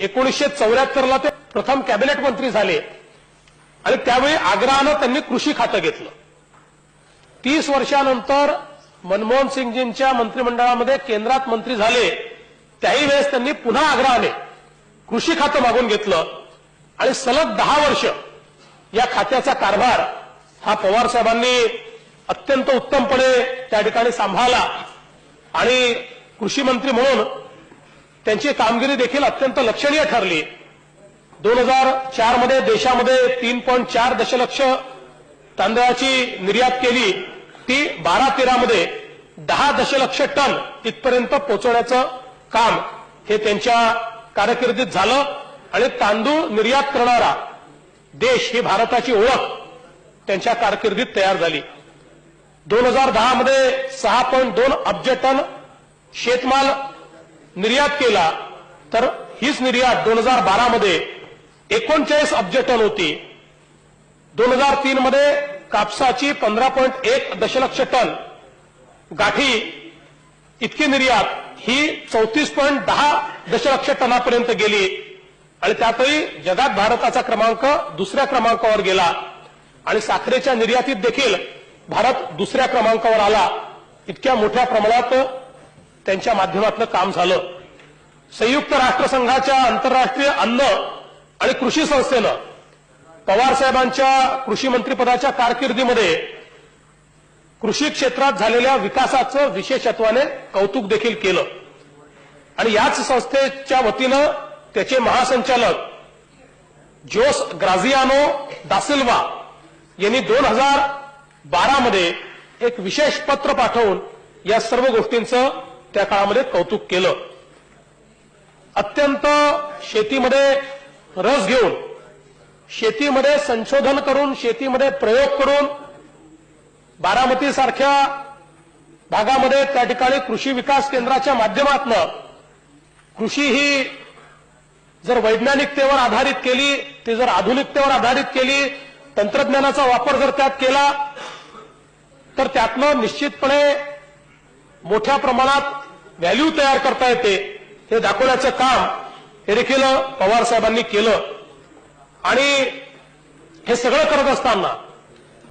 एकोणीसशे चौऱ्याहत्तरला ते प्रथम कॅबिनेट मंत्री झाले. आणि त्यावेळी आग्रहानं त्यांनी कृषी खातं घेतलं. तीस वर्षानंतर मनमोहन सिंगजींच्या मंत्रिमंडळामध्ये केंद्रात मंत्री झाले. त्याही वेळेस त्यांनी पुन्हा आग्रहाने कृषी खातं मागून घेतलं. आणि सलग दहा वर्ष या खात्याचा कारभार हा पवार साहेबांनी अत्यंत उत्तमपणे त्या ठिकाणी सांभाळला. आणि कृषी मंत्री म्हणून त्यांची कामगिरी देखील अत्यंत लक्षणीय ठरली. दोन हजार चारमध्ये देशामध्ये तीन पॉईंट चार दशलक्ष तांदळाची निर्यात केली. ती बारा तेरामध्ये दहा दशलक्ष टन इथपर्यंत पोहोचवण्याचं काम हे त्यांच्या कारकिर्दीत झालं आणि तांदूळ निर्यात करणारा देश ही भारताची ओळख त्यांच्या कारकिर्दीत तयार झाली. दोन हजार दहा मध्ये सहा पॉईंट दोन अब्ज टन शेतमाल निर्यात केला तर हीच निर्यात दोन हजार बारा मध्ये एकोणचाळीस अब्ज टन होती. दोन हजार तीन मध्ये कापसाची पंधरा पॉईंट एक दशलक्ष टन. गाठी इतकी निर्यात ही चौतीस पॉईंट दहा दशलक्ष टनापर्यंत गेली. आणि त्यातही जगात भारताचा क्रमांक दुसऱ्या क्रमांकावर गेला. आणि साखरेच्या निर्यातीत देखील भारत दुसऱ्या क्रमांकावर आला. इतक्या मोठ्या प्रमाणात त्यांच्या माध्यमातून काम झालं. संयुक्त राष्ट्रसंघाच्या आंतरराष्ट्रीय अन्न आणि कृषी संस्थेनं पवार साहेबांच्या कृषी मंत्रीपदाच्या कारकिर्दीमध्ये कृषी क्षेत्रात झालेल्या विकासाचं विशेषत्वाने कौतुक देखील केलं. आणि याच संस्थेच्या वतीनं त्याचे महासंचालक जोस ग्राझियानो दासिल्वा यांनी दोन हजार बारामध्ये एक विशेष पत्र पाठवून या सर्व गोष्टींचं त्या काळामध्ये कौतुक केलं. अत्यंत शेतीमध्ये रस घेऊन शेतीमध्ये संशोधन करून शेतीमध्ये प्रयोग करून बारामती सारख्या भागामध्ये त्या ठिकाणी कृषी विकास केंद्राच्या माध्यमातून कृषी ही जर वैज्ञानिकतेवर आधारित केली ती जर आधुनिकतेवर आधारित केली तंत्रज्ञानाचा वापर जर त्यात केला तर त्यातनं निश्चितपणे मोठ्या प्रमाणात व्हॅल्यू तयार करता येते हे दाखवण्याचं काम हे देखील पवार साहेबांनी केलं. आणि हे सगळं करत असताना